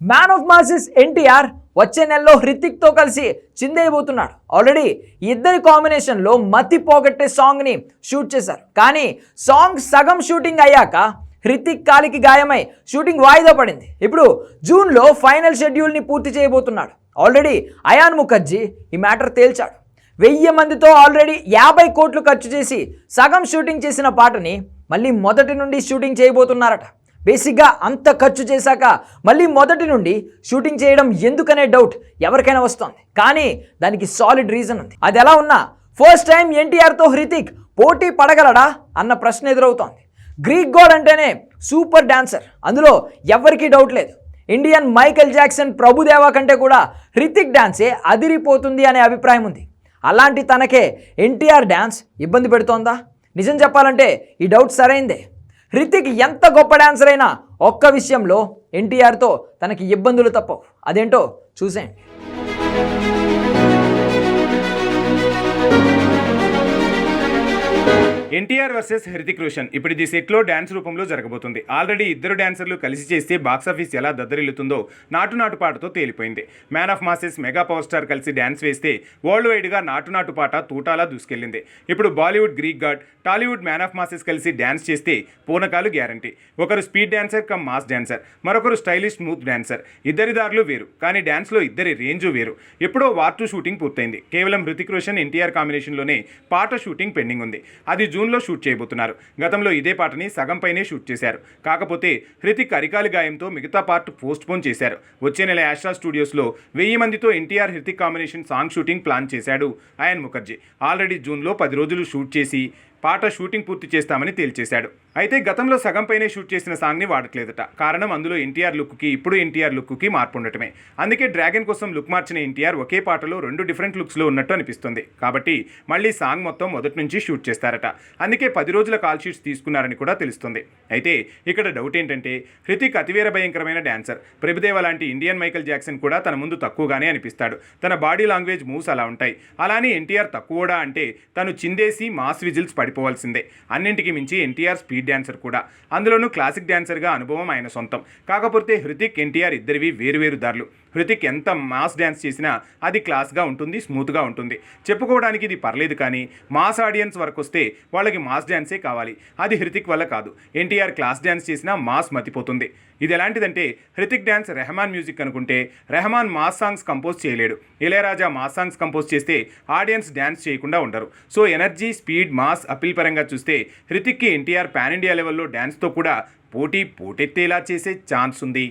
Man of masses NTR వచ్చే నెలలో హృతిక్తో కలిసి చిందేయబోతున్నాడు. ఆల్రెడీ ఇద్దరి కాంబినేషన్లో మతి పోగొట్టే సాంగ్ని షూట్ చేశారు. కానీ సాంగ్ సగం షూటింగ్ అయ్యాక హృతిక్ కాలికి గాయమై షూటింగ్ వాయిదా పడింది. ఇప్పుడు జూన్లో ఫైనల్ షెడ్యూల్ని పూర్తి చేయబోతున్నాడు. ఆల్రెడీ అయాన్ ముఖర్జీ ఈ మ్యాటర్ తేల్చాడు. వెయ్యి మందితో ఆల్రెడీ యాభై కోట్లు ఖర్చు చేసి సగం షూటింగ్ చేసిన పాటని మళ్ళీ మొదటి నుండి షూటింగ్ చేయబోతున్నారట. బేసిక్గా అంత ఖర్చు చేశాక మళ్ళీ మొదటి నుండి షూటింగ్ చేయడం ఎందుకనే డౌట్ ఎవరికైనా వస్తుంది. కానీ దానికి సాలిడ్ రీజన్ ఉంది. అది ఎలా ఉన్నా ఫస్ట్ టైం ఎన్టీఆర్తో హృతిక్ పోటీ పడగలడా అన్న ప్రశ్న ఎదురవుతోంది. గ్రీక్ గోడ్ అంటేనే సూపర్ డాన్సర్. అందులో ఎవరికీ డౌట్ లేదు. ఇండియన్ మైకెల్ జాక్సన్ ప్రభుదేవా కంటే కూడా హృతిక్ డాన్సే అదిరిపోతుంది అనే అభిప్రాయం ఉంది. అలాంటి తనకే ఎన్టీఆర్ డ్యాన్స్ ఇబ్బంది పెడుతోందా? నిజం చెప్పాలంటే ఈ డౌట్ సరైందే. హృతిక్ ఎంత గొప్ప డాన్సర్ అయినా ఒక్క విషయంలో ఎన్టీఆర్తో తనకి ఇబ్బందులు తప్పవు. అదేంటో చూసేయండి. ఎన్టీఆర్ వర్సెస్ హృతిక్ రోషన్. ఇప్పుడు ఇది సెట్లో డ్యాన్స్ రూపంలో జరగబోతుంది. ఆల్రెడీ ఇద్దరు డాన్సర్లు కలిసి చేస్తే బాక్సాఫీస్ ఎలా దద్దరిల్లుతుందో నాటు నాటు పాటతో తేలిపోయింది. Man of masses mega power star కలిసి డ్యాన్స్ వేస్తే వరల్డ్ వైడ్గా నాటు నాటు పాట తూటాలా దూసుకెళ్ళింది ఇప్పుడు Bollywood Greek god Tollywood man of masses కలిసి డ్యాన్స్ చేస్తే పూనకాలు గ్యారంటీ. ఒకరు speed dancer come mass dancer మరొకరు స్టైలిష్ స్మూత్ డాన్సర్. ఇద్దరి దారులు వేరు కానీ డ్యాన్స్లో ఇద్దరి రేంజు వేరు. ఎప్పుడో వార్ టూ షూటింగ్ పూర్తయింది. కేవలం హృతిక్ రోషన్ ఎన్టీఆర్ కాంబినేషన్లోనే పాట షూటింగ్ పెండింగ్ ఉంది. అది జూన్లో షూట్ చేయబోతున్నారు. గతంలో ఇదే పాటని సగం పైనే షూట్ చేశారు. కాకపోతే హృతిక్ అరికాలి గాయంతో మిగతా పార్ట్ పోస్ట్ పోన్ చేశారు. వచ్చే నెల యాస్ట్రా స్టూడియోస్లో వెయ్యి మందితో NTR Hrithik combination song shooting plan చేశాడు అయన్ ముఖర్జీ. ఆల్రెడీ జూన్లో పది రోజులు షూట్ చేసి పాట షూటింగ్ పూర్తి చేస్తామని తేల్చేశాడు. అయితే గతంలో సగం పైనే షూట్ చేసిన సాంగ్ని వాడట్లేదట. కారణం అందులో ఎన్టీఆర్ లుక్కి ఇప్పుడు ఎన్టీఆర్ లుక్కి మార్పు ఉండటమే అందుకే డ్రాగన్ కోసం లుక్ మార్చిన ఎన్టీఆర్ ఒకే పాటలో రెండు డిఫరెంట్ లుక్స్లో ఉన్నట్టు అనిపిస్తుంది. కాబట్టి మళ్ళీ సాంగ్ మొత్తం మొదటి నుంచి షూట్ చేస్తారట. అందుకే పది రోజుల కాల్ షీట్స్ తీసుకున్నారని కూడా తెలుస్తుంది. అయితే ఇక్కడ డౌట్ ఏంటంటే హృతిక్ అతివేర భయంకరమైన డాన్సర్. ప్రభుదేవ లాంటి ఇండియన్ మైకల్ జాక్సన్ కూడా తన ముందు తక్కువగానే అనిపిస్తాడు. తన బాడీ లాంగ్వేజ్ మూవ్స్ అలా ఉంటాయి. అలానే ఎన్టీఆర్ తక్కువడా అంటే తను చిందేసి మాస్ విజిల్స్ పడి పడిపోవాల్సిందే. అన్నింటికి మించి ఎన్టీఆర్ స్పీడ్ డ్యాన్సర్ కూడా. అందులోనూ క్లాసిక్ డ్యాన్సర్గా అనుభవం ఆయన సొంతం. కాకపోతే హృతిక్ ఎన్టీఆర్ ఇద్దరివి వేరువేరు దారులు. హృతిక్ ఎంత మాస్ డ్యాన్స్ చేసినా అది క్లాస్గా ఉంటుంది స్మూత్గా ఉంటుంది. చెప్పుకోవడానికి ఇది పర్లేదు కానీ మాస్ ఆడియన్స్ వరకు వస్తే వాళ్ళకి మాస్ డ్యాన్సే కావాలి. అది హృతిక్ వల్ల కాదు. ఎన్టీఆర్ క్లాస్ డ్యాన్స్ చేసినా మాస్ మతిపోతుంది. ఇది ఎలాంటిదంటే హృతిక్ డ్యాన్స్ రెహమాన్ మ్యూజిక్ అనుకుంటే రెహమాన్ మాస్ సాంగ్స్ కంపోజ్ చేయలేడు. ఇళయరాజా మాస్ సాంగ్స్ కంపోజ్ చేస్తే ఆడియన్స్ డ్యాన్స్ చేయకుండా ఉండరు. So energy speed mass appeal పరంగా చూస్తే హృతిక్కి ఎన్టీఆర్ పాన్ ఇండియా లెవెల్లో డ్యాన్స్తో కూడా పోటీ పోటెత్తేలా చేసే ఛాన్స్ ఉంది.